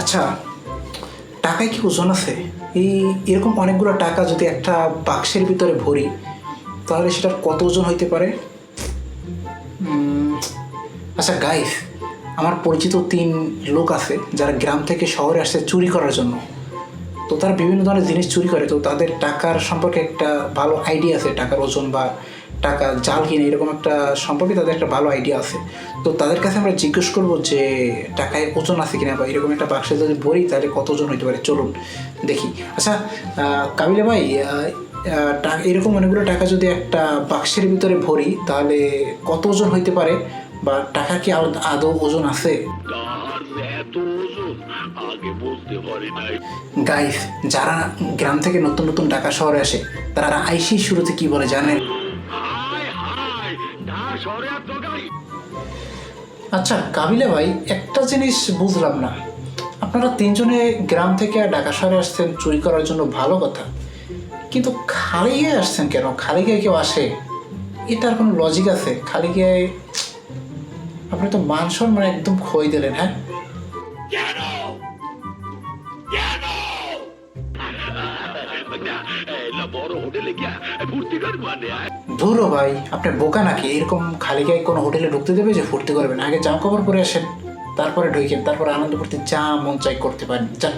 আচ্ছা টাকায় কি ওজন আছে? এই এরকম অনেকগুলো টাকা যদি একটা বাক্সের ভিতরে ভরি, তাহলে সেটার কত ওজন হইতে পারে? আচ্ছা গাইস আমার পরিচিত তিন লোক আছে যারা গ্রাম থেকে শহরে আসছে চুরি করার জন্য। তো তারা বিভিন্ন ধরনের জিনিস চুরি করে, তো তাদের টাকার সম্পর্কে একটা ভালো আইডিয়া আছে, টাকার ওজন বা টাকা জাল কিনে এরকম একটা সম্পর্কে তাদের একটা ভালো আইডিয়া আছে। তো তাদের কাছে আমরা জিজ্ঞেস করব যে, টাকায় ওজন আছে কিনা বা এরকম একটা বাক্সে যদি ভরি তাহলে কত ওজন হইতে পারে? চলুন দেখি। আচ্ছা কাবিলা ভাই এরকম অনেকগুলো টাকা যদি একটা বাক্সের ভিতরে ভরি, তাহলে কত ওজন হইতে পারে? বা টাকা কি আদ- ওজন আছে? গাইস যারা গ্রাম থেকে নতুন নতুন ঢাকা শহরে আসে, তারা আইসি শুরুতে কি বলে জানেন? শহরে আর তো আচ্ছা কাবিলা ভাই একটা জিনিস বুঝলাম না। আপনারা তিনজনে গ্রাম থেকে ঢাকা শহরে আসছেন চুরি করার জন্য ভালো কথা। কিন্তু খালি গায়ে আসছেন কেন? খালি গায়ে কেউ আসে? এটার কোনো লজিক আছে? খালি গায়ে আপনি তো মান সম্মান একদম খই দিলেন হ্যাঁ? ধুরো ভাই বোকা নাকি? এরকম খালি গায়ে কোনো হোটেলে ঢুকতে দেবে যে ফুর্তি করবেন আগে পরে আসেন, তারপরে ঢুকেন, তারপরে আনন্দ করতে যা মন চাই করতে পারেন। যান।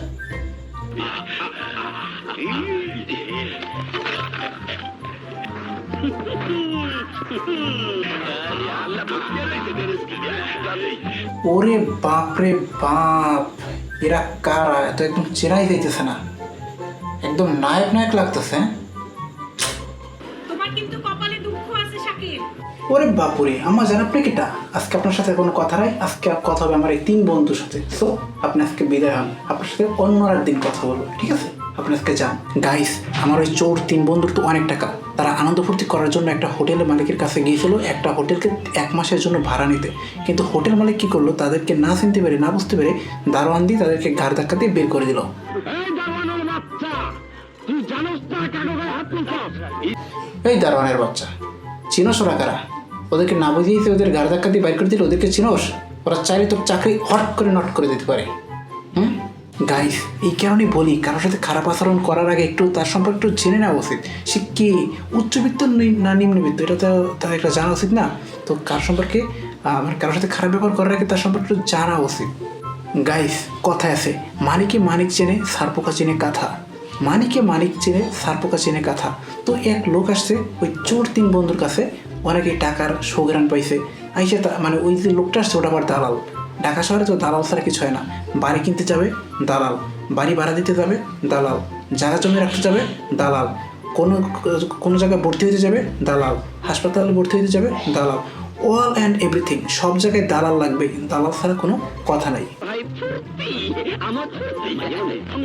ওরে বাপরে বাপ, এরা কারা? এত একদম চেনাই যাইতেছে না। একদম নায়ক নায়ক লাগতেছে। হ্যাঁ? তোমার কিন্তু কপালে দুঃখ আছে শাকিব ওরে বাপুরে আমার জান আপনি কিটা আজকে আপনার সাথে কোনো কথা নাই আজকে কথা হবে আমার এই তিন বন্ধুর সাথে। সো আপনি আজকে বিদায় হন। আপনার সাথে অন্য একদিন কথা বলব ঠিক আছে? আপনি আজকে যান। গাইস আমার ওই চোর তিন বন্ধুর তো অনেক টাকা। তারা আনন্দ ফুর্তি করার জন্য একটা হোটেলের মালিকের কাছে গিয়েছিল একটা হোটেলকে এক মাসের জন্য ভাড়া নিতে। কিন্তু হোটেল মালিক কি করল? তাদেরকে না চিনতে পেরে না বুঝতে পেরে দারোয়ান দিয়ে তাদেরকে ঘাড় ধাক্কা দিয়ে বের করে দিল। এই দারোয়ানের বাচ্চা। চিনোস ওরা কারা? ওদেরকে না বুঝিয়েই তো ওদের গাড়ি ধাক্কা দিয়ে বাইর করে দিল ওদেরকে চিনোস? ওরা চাইলে তোর চাকরি হট করে নট করে দিতে পারে। হুম? গাইস এই কারণেই বলি কারোর সাথে খারাপ আচরণ করার আগে একটু তার সম্পর্কে একটু জেনে নেওয়া উচিত। সে কি উচ্চবিত্ত না নিম্নবিত্ত এটা তো তার একটা জানা উচিত না? তো কার সম্পর্কে আহ, মানে কারোর সাথে খারাপ ব্যবহার করার আগে তার সম্পর্কে একটু জানা উচিত। গাইস কথায় আছে মানিকে মানিক চেনে সারপোকা চেনে কাঁথা। মানিকে মানিক চেনে, সারপোকা চেনে কাঁথা। তো এক লোক আসছে, ওই চোর তিন বন্ধুর কাছে। অনেকে টাকার সৌগ্রান পাইছে। আইসে মানে ওই যে লোকটা আসছে, ওটা আবার দালাল। ঢাকা শহরে তো দালাল ছাড়া কিছু হয় না। বাড়ি কিনতে যাবে, দালাল। বাড়ি ভাড়া দিতে যাবে, দালাল। জায়গা জমি রাখতে যাবে, দালাল। কোনো কোনো জায়গায় ভর্তি হতে যাবে, দালাল। হাসপাতালে ভর্তি হতে যাবে, দালাল। অল অ্যান্ড এভরিথিং, সব জায়গায় দালাল লাগবে দালাল ছাড়া কোনো কথা নাই। আমার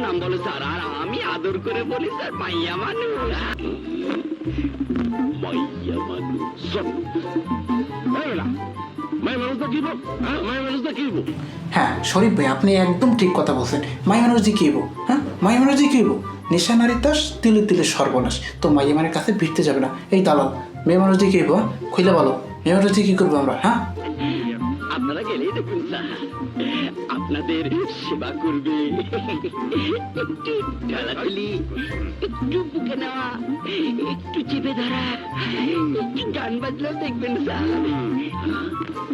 নাম বলো স্যার, আর আমি আদর করে বলি স্যার, মাইয়া মানুষ। মাইয়া মানুষ। হ্যাঁ হ্যাঁ শরীফ ভাই, আপনি একদম ঠিক কথা বলছেন। মাই কি হইব হ্যাঁ মাই মানুষজি কি হইব নেশা নারীর দাস তিলে তিলে সর্বনাশ। তো মাইয়া মানের কাছে ভিড়তে যাবে না। এই দালাল, মেয়ে মানুষজি কি হইব হ্যাঁ? খুইলে বলো মেয়ে মানুষজি কি করব আমরা? হ্যাঁ? আপনারা গেলেই দেখুন স্যার আপনাদের সেবা করবে। একটু ঢালাঢালি, একটু বুকে নেওয়া, একটু চেপে ধরা, একটু গান বাজলেও দেখবেন স্যার।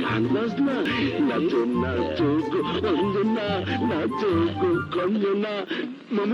গান বাজনা? নাচো নাচো অঞ্জনা, নাচো কঞ্জনা।